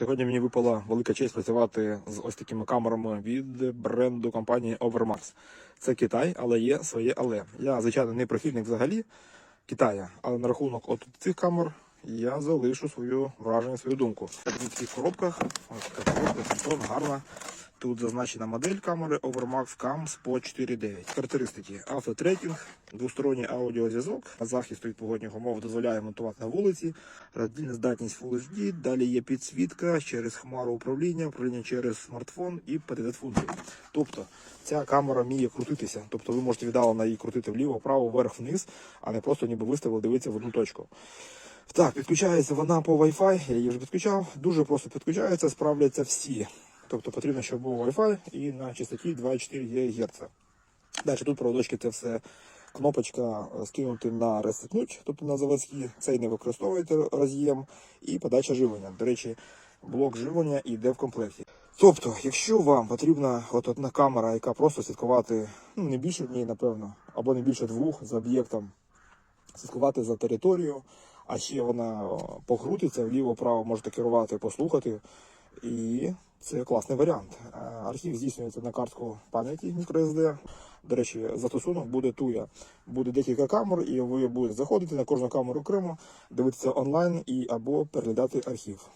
Сьогодні мені випала велика честь працювати з ось такими камерами від бренду компанії Overmax. Це Китай, але є своє але. Я, звичайно, не прихильник взагалі Китая, але на рахунок от цих камер я залишу свою враження, свою думку. В таких коробках, ось така коробка, гарна. Тут зазначена модель камери Overmax CAM SPO 4.9. Характеристики: автотрекінг, двосторонній аудіозв'язок, захист від погодних умов дозволяє монтувати на вулиці, роздільна здатність Full HD, далі є підсвітка через хмару управління, управління через смартфон і ПТД функції. Тобто ця камера вміє крутитися. Тобто ви можете віддалено її крутити вліво, вправо, вверх, вниз, а не просто ніби виставили дивитися в одну точку. Так, підключається вона по Wi-Fi, я її вже підключав. Дуже просто підключається, справляться всі. Тобто потрібно, щоб був Wi-Fi і на частоті 2,4 ГГц. Далі тут проводочки це все кнопочка е, скинути на ресетнуть, тобто на заводські, цей не використовуєте роз'єм, і подача живлення. До речі, блок живлення йде в комплекті. Тобто, якщо вам потрібна от одна камера, яка просто слідкувати ну, не більше днів, напевно, або не більше двох за об'єктом, слідкувати за територією, а ще вона покрутиться вліво-право, можете керувати, послухати. І це класний варіант. Е, Архів здійснюється на картку пам'яті microSD. До речі, застосунок буде туя. Буде декілька камер, і ви будете заходити на кожну камеру окремо, дивитися онлайн і або переглядати архів.